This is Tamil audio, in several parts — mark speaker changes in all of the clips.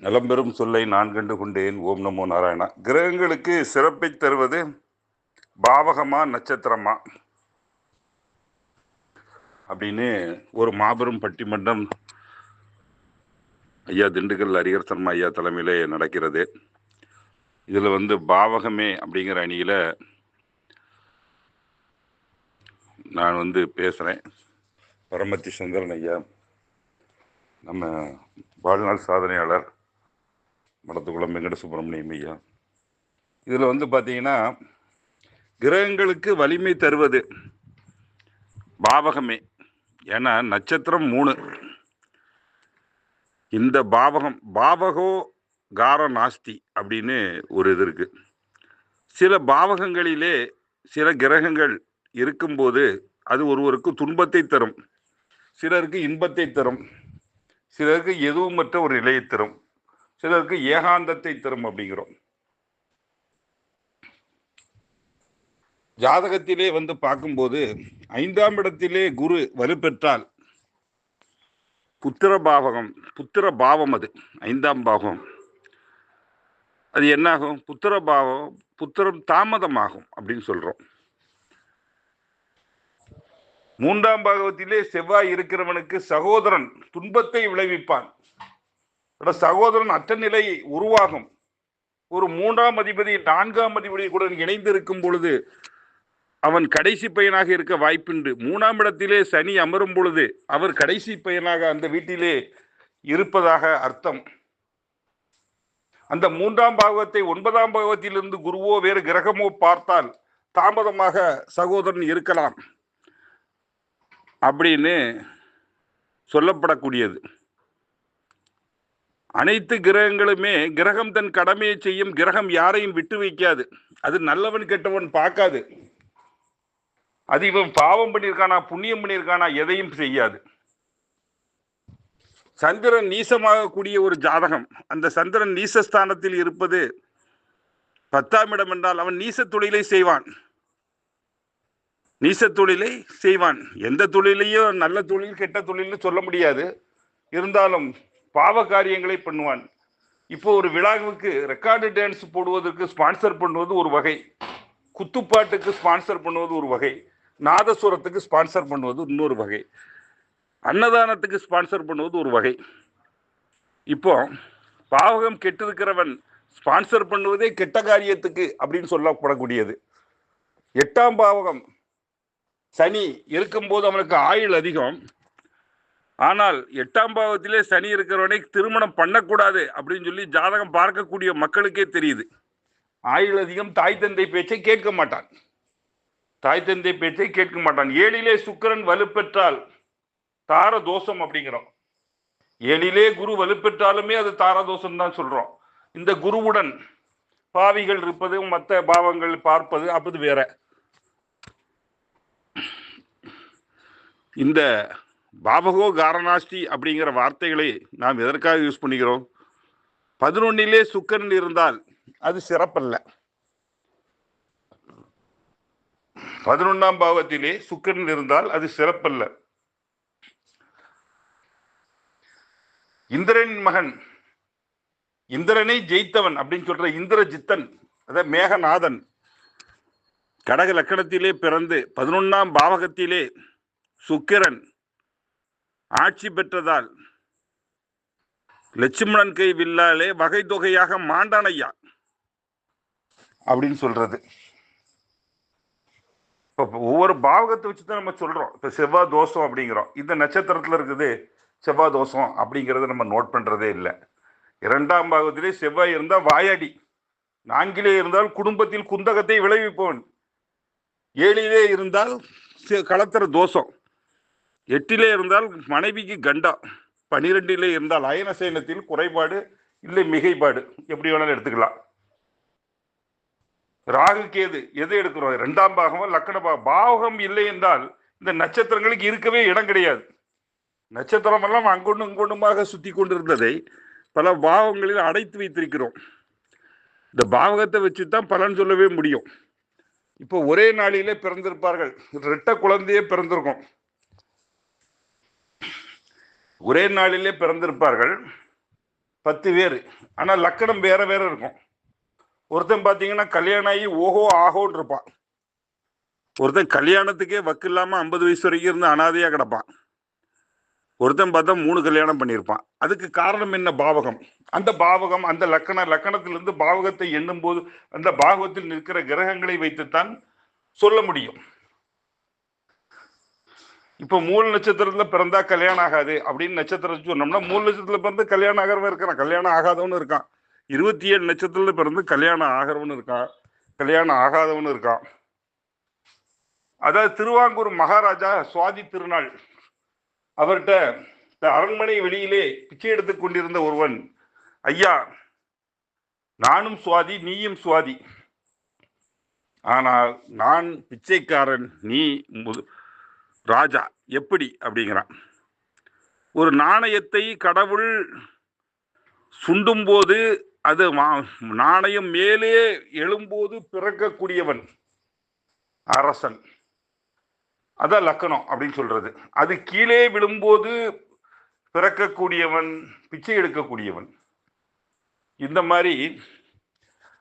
Speaker 1: நலம்பெறும் சொல்லை நான் கண்டு கொண்டேன். ஓம் நமோ நாராயணா. கிரகங்களுக்கு சிறப்பை தருவது பாவகமா நட்சத்திரமா? அப்படின்னு ஒரு மாபெரும் பட்டிமன்றம் ஐயா திண்டுக்கல் அரியர் சர்மா ஐயா தலைமையிலே நடக்கிறது. இதில் வந்து பாவகமே அப்படிங்கிற அணியில் நான் வந்து பேசுகிறேன் பரமத்தி சந்திரன் ஐயா நம்ம வாழ்நாள் சாதனையாளர். மடத்துக்குளம் வெங்கட சுப்பிரமணியம் ஐயா. இதில் வந்து பார்த்தீங்கன்னா கிரகங்களுக்கு வலிமை தருவது பாவகமே. ஏன்னா நட்சத்திரம் மூணு. இந்த பாவகம் பாவகோ கார நாஸ்தி அப்படின்னு ஒரு இது இருக்கு. சில பாவகங்களிலே சில கிரகங்கள் இருக்கும்போது அது ஒருவருக்கு துன்பத்தை தரும். சிலருக்கு இன்பத்தை தரும். சிலருக்கு எதுவுமற்ற ஒரு நிலையை தரும். சிலருக்கு ஏகாந்தத்தை தரும் அப்படிங்கிறோம். ஜாதகத்திலே வந்து பார்க்கும்போது ஐந்தாம் இடத்திலே குரு வலுப்பெற்றால் புத்திர பாவகம் புத்திர பாவம் அது ஐந்தாம் பாவம். அது என்னாகும்? புத்திர பாவம் புத்திரம் தாமதமாகும் அப்படின்னு சொல்றோம். மூன்றாம் பாகவத்திலே செவ்வாய் இருக்கிறவனுக்கு சகோதரன் துன்பத்தை விளைவிப்பான். சகோதரன் அற்ற நிலை உருவாகும். ஒரு மூன்றாம் அதிபதி நான்காம் அதிபதி கூட இணைந்து இருக்கும் பொழுது அவன் கடைசி பையனாக இருக்க வாய்ப்புண்டு மூணாம் இடத்திலே சனி அமரும் பொழுது அவர் கடைசி பையனாக அந்த வீட்டிலே இருப்பதாக அர்த்தம். அந்த மூன்றாம் பாகவத்தை ஒன்பதாம் பாகவத்திலிருந்து குருவோ வேறு கிரகமோ பார்த்தால் தாமதமாக சகோதரன் இருக்கலாம். அப்படின்னு சொல்லப்படக்கூடியது. அனைத்து கிரகங்களுமே கிரகம் தன் கடமையை செய்யும் கிரகம் யாரையும் விட்டு வைக்காது. அது நல்லவன் கெட்டவன் பார்க்காது. அது இவன் பாவம் பண்ணியிருக்கானா புண்ணியம் பண்ணியிருக்கானா எதையும் செய்யாது. சந்திரன் நீசமாகக்கூடிய ஒரு ஜாதகம். அந்த சந்திரன் நீசஸ்தானத்தில் இருப்பது பத்தாம் இடம் என்றால் அவன் நீச தொழிலை செய்வான். நீச தொழிலை செய்வான். எந்த தொழிலையும் நல்ல தொழில் கெட்ட தொழில்னு சொல்ல முடியாது. இருந்தாலும் பாவ காரியங்களை பண்ணுவான். இப்போ ஒரு விழாவுக்கு ரெக்கார்டு டான்ஸ் போடுவதற்கு ஸ்பான்சர் பண்ணுவது ஒரு வகை. குத்துப்பாட்டுக்கு ஸ்பான்சர் பண்ணுவது ஒரு வகை. நாதசுரத்துக்கு ஸ்பான்சர் பண்ணுவது இன்னொரு வகை. அன்னதானத்துக்கு ஸ்பான்சர் பண்ணுவது ஒரு வகை. இப்போ பாவகம் கெட்டிருக்கிறவன் ஸ்பான்சர் பண்ணுவதே கெட்ட காரியத்துக்கு அப்படின்னு சொல்லப்படக்கூடியது. எட்டாம் பாவகம் சனி இருக்கும்போது அவனுக்கு ஆயுள் அதிகம். ஆனால் எட்டாம் பாவத்திலே சனி இருக்கிறவனை திருமணம் பண்ணக்கூடாது அப்படின்னு சொல்லி ஜாதகம் பார்க்கக்கூடிய மக்களுக்கே தெரியுது. ஆயுள் அதிகம் தாய் தந்தை பேச்சை கேட்க மாட்டான். தாய் தந்தை பேச்சை கேட்க மாட்டான். ஏழிலே சுக்கிரன் வலுப்பெற்றால் தார தோஷம் அப்படிங்கிறோம். ஏழிலே குரு வலுப்பெற்றாலுமே அது தார தோஷம் தான் சொல்றோம். இந்த குருவுடன் பாவிகள் இருப்பது மற்ற பாவங்கள் பார்ப்பது அப்படி வேற. இந்த பாபகோ காரணாஸ்தி அப்படிங்கிற வார்த்தைகளை நாம் எதற்காக யூஸ் பண்ணிக்கிறோம்? பதினொன்னிலே சுக்கரன் இருந்தால் அது சிறப்பல்ல. பதினொன்னாம் பாவத்திலே சுக்கரன் இருந்தால் அது சிறப்பல்ல. இந்திரனின் மகன் இந்திரனை ஜெயித்தவன் அப்படின்னு சொல்ற இந்திரஜித்தன் அத மேகநாதன் கடக லக்கணத்திலே பிறந்து பதினொன்னாம் பாவகத்திலே சுக்கிரன் ஆட்சி பெற்றதால் லட்சுமணன் கை வில்லாலே வகை தொகையாக மாண்டானையா அப்படின்னு சொல்றது. இப்போ ஒவ்வொரு பாவகத்தை வச்சு தான் நம்ம சொல்கிறோம் இப்போ செவ்வாய் தோஷம் அப்படிங்கிறோம். இந்த நட்சத்திரத்தில் இருக்குது செவ்வாய் தோஷம் அப்படிங்கிறத நம்ம நோட் பண்ணுறதே இல்லை. இரண்டாம் பாகத்திலே செவ்வாய் இருந்தால் வாயாடி. நான்கிலே இருந்தால் குடும்பத்தில் குந்தகத்தை விளைவிப்பவன். ஏழிலே இருந்தால் களத்திர தோஷம். எட்டிலே இருந்தால் மனைவிக்கு கண்டா பனிரெண்டிலே இருந்தால் அயனசேனத்தில் குறைபாடு இல்லை மிகைப்பாடு எப்படி வேணாலும் எடுத்துக்கலாம். ராகு கேது எது எடுக்கிறோம்? ரெண்டாம் பாகமோ லக்கண பாகம் பாவகம் இல்லை என்றால் இந்த நட்சத்திரங்களுக்கு இருக்கவே இடம் கிடையாது. நட்சத்திரம் எல்லாம் அங்கொண்டும் இங்கொண்டுமாக சுத்தி கொண்டிருந்ததை பல பாவங்களில் அடைத்து வைத்திருக்கிறோம். இந்த பாவகத்தை வச்சு தான் பலன் சொல்லவே முடியும். இப்போ ஒரே நாளிலே பிறந்திருப்பார்கள். ரெட்ட குழந்தையே பிறந்திருக்கும். ஒரே நாளிலே பிறந்திருப்பார்கள். பத்து பேர். ஆனால் லக்கணம் வேற வேற இருக்கும். ஒருத்தன் பார்த்தீங்கன்னா கல்யாணம் ஆகி ஓஹோ ஆஹோன்னு இருப்பான். ஒருத்தன் கல்யாணத்துக்கே வக்கு இல்லாமல் ஐம்பது வயசு வரைக்கும் இருந்து அனாதையாக கிடப்பான். ஒருத்தன் பார்த்தா மூணு கல்யாணம் பண்ணியிருப்பான். அதுக்கு காரணம் என்ன? பாவகம். அந்த பாவகம் அந்த லக்கண லக்கணத்திலிருந்து பாவகத்தை எண்ணும் போது அந்த பாவகத்தில் நிற்கிற கிரகங்களை வைத்துத்தான் சொல்ல முடியும். இப்போ மூல நட்சத்திரத்துல பிறந்தா கல்யாணம் ஆகாது அப்படின்னு நட்சத்திரம் சொன்னோம்னா மூல நட்சத்திரத்துல பிறந்து கல்யாணம் ஆகிறவன் இருக்கான் கல்யாணம் ஆகாதவனு இருக்கான். இருபத்தி ஏழு நட்சத்திரத்துல பிறந்து கல்யாணம் ஆகிறவனு இருக்கான். கல்யாணம் ஆகாதவனு இருக்கான். அதாவது திருவாங்கூர் மகாராஜா சுவாதி திருநாள். அவர்கிட்ட இந்த அரண்மனை வெளியிலே பிச்சை எடுத்துக் கொண்டிருந்த ஒருவன் ஐயா நானும் சுவாதி நீயும் சுவாதி. ஆனால் நான் பிச்சைக்காரன் நீ முது- ராஜா எப்படி அப்படிங்கிறான். ஒரு நாணயத்தை கடவுள் சுண்டும்போது அது மா- நாணயம் மேலே எழும்போது பிறக்கக்கூடியவன் அரசன். அதான் லக்கணம் அப்படின்னு சொல்றது. அது கீழே விழும்போது பிறக்கக்கூடியவன் பிச்சை எடுக்கக்கூடியவன். இந்த மாதிரி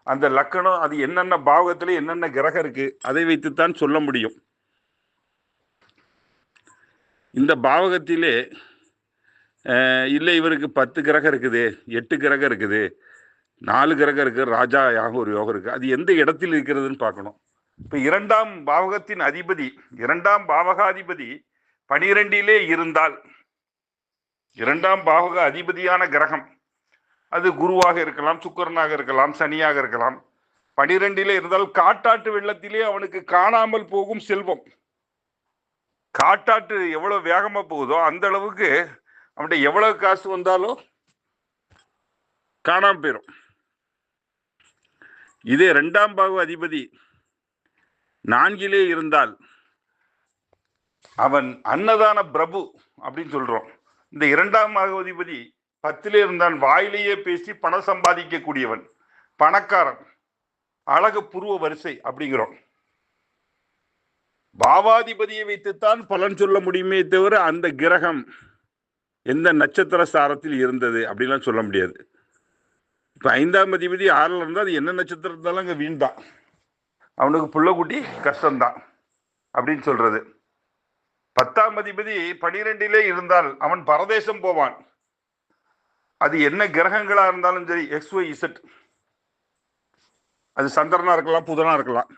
Speaker 1: அந்த லக்கணம் அது என்னென்ன பாவகத்துல என்னென்ன கிரகம் இருக்குது அதை வைத்துத்தான் சொல்ல முடியும். இந்த பாவகத்திலே இல்லை இவருக்கு பத்து கிரகம் இருக்குது எட்டு கிரகம் இருக்குது நாலு கிரகம் இருக்குது ராஜா யாகம் ஒரு யோகம் இருக்குது அது எந்த இடத்தில் இருக்கிறதுன்னு பார்க்கணும். இப்போ இரண்டாம் பாவகத்தின் அதிபதி இரண்டாம் பாவகாதிபதி பனிரெண்டிலே இருந்தால் இரண்டாம் பாவக அதிபதியான கிரகம் அது குருவாக இருக்கலாம் சுக்கரனாக இருக்கலாம் சனியாக இருக்கலாம். பனிரெண்டிலே இருந்தால் காட்டாட்டு வெள்ளத்திலே அவனுக்கு காணாமல் போகும் செல்வம். காட்டாட்டு எவ்வளோ வேகமாக போகுதோ அந்த அளவுக்கு அவன்கிட்ட எவ்வளோ காசு வந்தாலும் காணாம போயிடும் இதே ரெண்டாம் பாகு அதிபதி நான்கிலே இருந்தால் அவன் அன்னதான பிரபு அப்படின்னு சொல்கிறோம் இந்த இரண்டாம் பாகு அதிபதி பத்திலே இருந்தான் வாயிலேயே பேசி பணம் சம்பாதிக்கக்கூடியவன் பணக்காரன் அழகு புருவ வரிசை அப்படிங்கிறோம். பாவாதிபதியை வைத்துத்தான் பலன் சொல்ல முடியுமே தவிர அந்த கிரகம் எந்த நட்சத்திர சாரத்தில் இருந்தது அப்படிலாம் சொல்ல முடியாது. இப்போ ஐந்தாம் அதிபதி ஆறில் இருந்தால் அது என்ன நட்சத்திரம் இருந்தாலும் அங்கே வீண் தான் அவனுக்கு புள்ளக்குட்டி கஷ்டம்தான் அப்படின்னு சொல்றது. பத்தாம் அதிபதி பனிரெண்டிலே இருந்தால் அவன் பரதேசம் போவான். அது என்ன கிரகங்களாக இருந்தாலும் சரி எக்ஸ் ஒய் இசட் அது சந்திரனாக இருக்கலாம் புதனாக இருக்கலாம்.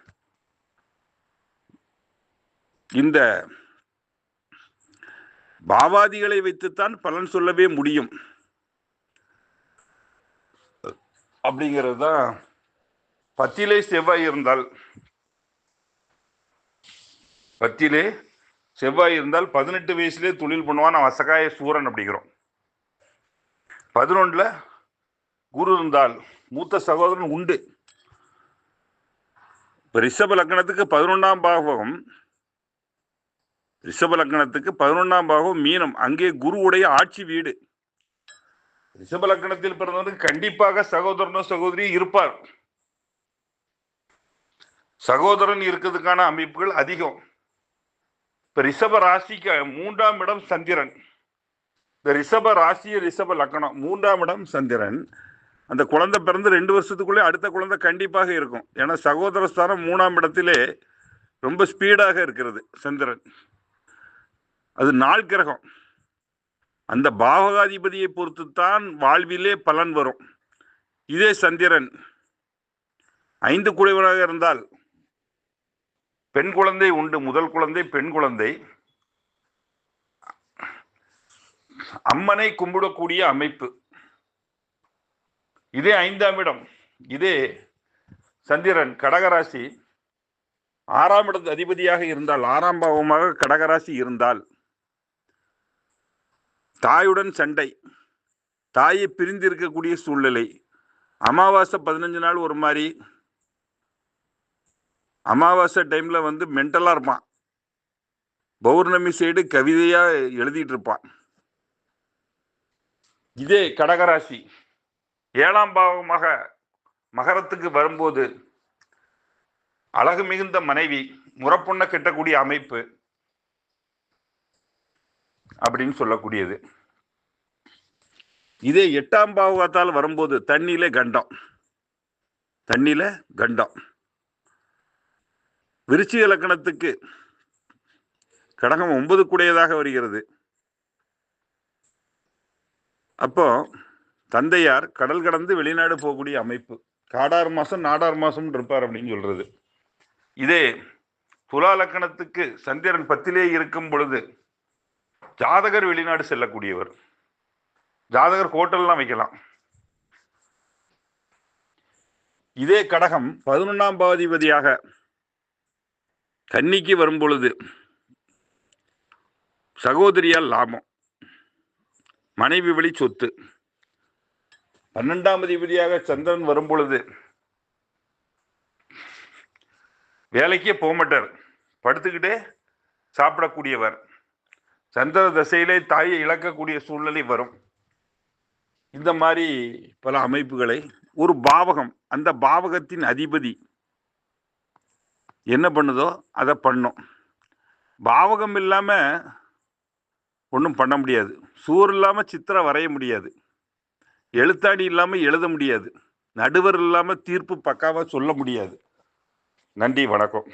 Speaker 1: இந்த பாவாதிகளை வைத்துத்தான் பலன் சொல்லவே முடியும். அப்படிங்கிறது தான் பத்திலே செவ்வாய் இருந்தால் பத்திலே செவ்வாய் இருந்தால் பதினெட்டு வயசுலேயே தொழில் பண்ணுவான். அவன் அசகாய சூரன் அப்படிங்கிறோம். பதினொன்றில் குரு இருந்தால் மூத்த சகோதரன் உண்டு. இப்போ ரிஷப லக்னத்துக்கு பதினொன்றாம் பாகம் ரிஷப லக்னத்துக்கு பதினொன்றாம் பாகம் மீனம். அங்கே குருவுடைய ஆட்சி வீடு. ரிஷப லக்னத்தில் பிறந்தவனுக்கு கண்டிப்பாக சகோதரனோ சகோதரி இருப்பார். சகோதரன் இருக்கிறதுக்கான அமைப்புகள் அதிகம். இப்ப ரிஷப ராசிக்கு மூன்றாம் இடம் சந்திரன். இந்த ரிஷப ராசி ரிஷப லக்னம் மூன்றாம் இடம் சந்திரன். அந்த குழந்தை பிறந்து ரெண்டு வருஷத்துக்குள்ளே அடுத்த குழந்தை கண்டிப்பாக இருக்கும். ஏன்னா சகோதர ஸ்தானம் மூணாம் இடத்திலே ரொம்ப ஸ்பீடாக இருக்கிறது சந்திரன். அது நாள் கிரகம். அந்த பாவகாதிபதியை பொறுத்துத்தான் வாழ்விலே பலன் வரும். இதே சந்திரன். ஐந்து குடைவனாக இருந்தால் பெண் குழந்தை உண்டு முதல் குழந்தை பெண் குழந்தை. அம்மனை கும்பிடக்கூடிய அமைப்பு. இதே ஐந்தாம் இடம். இதே சந்திரன் கடகராசி. ஆறாம் இடத்து அதிபதியாக இருந்தால் ஆறாம் பாவமாக கடகராசி இருந்தால். தாயுடன் சண்டை. தாயை பிரிந்து இருக்கக்கூடிய சூழ்நிலை. அமாவாசை பதினஞ்சு நாள் ஒரு மாதிரி அமாவாசை டைமில் வந்து மென்டலாக இருப்பான். பௌர்ணமி சைடு கவிதையாக எழுதிட்டு இருப்பான். இதே கடகராசி. ஏழாம் பாவமாக மகரத்துக்கு வரும்போது அழகு மிகுந்த மனைவி முறப்பொண்ண கெட்டக்கூடிய அமைப்பு. அப்படின்னு சொல்லக்கூடியது. இதே எட்டாம் பாவகத்தால் வரும்போது தண்ணியில கண்டம். தண்ணியில கண்டம். விருச்சி இலக்கணத்துக்கு கடகம் ஒன்பது கூடையதாக வருகிறது. அப்போ தந்தையார் கடல் கடந்து வெளிநாடு போகக்கூடிய அமைப்பு. காடார் மாசம் நாடார் மாசம் இருப்பார் அப்படின்னு சொல்றது. இதே துலா லக்கணத்துக்கு சந்திரன் பத்திலே இருக்கும் பொழுது ஜாதகர் வெளிநாடு செல்லக்கூடியவர். ஜாதகர் ஹோட்டல்லாம் வைக்கலாம். இதே கடகம் பதினொன்னாம் பாதிபதியாக கன்னிக்கு வரும் பொழுது சகோதரியால் லாபம். மனைவி வழி சொத்து. பன்னெண்டாம் அதிபதியாக சந்திரன் வரும் பொழுது வேலைக்கே போக மாட்டார் படுத்துக்கிட்டே சாப்பிடக்கூடியவர். சந்திர தசையிலே தாயை இழக்கக்கூடிய சூழ்நிலை வரும். இந்த மாதிரி பல அமைப்புகளை ஒரு பாவகம் அந்த பாவகத்தின் அதிபதி என்ன பண்ணுதோ அதை பண்ணும். பாவகம் இல்லாமல் ஒன்றும் பண்ண முடியாது. சூர் இல்லாமல் சித்திரம் வரைய முடியாது. எழுத்தாடி இல்லாமல் எழுத முடியாது. நடுவர் இல்லாமல் தீர்ப்பு பக்காவாக சொல்ல முடியாது. நன்றி வணக்கம்.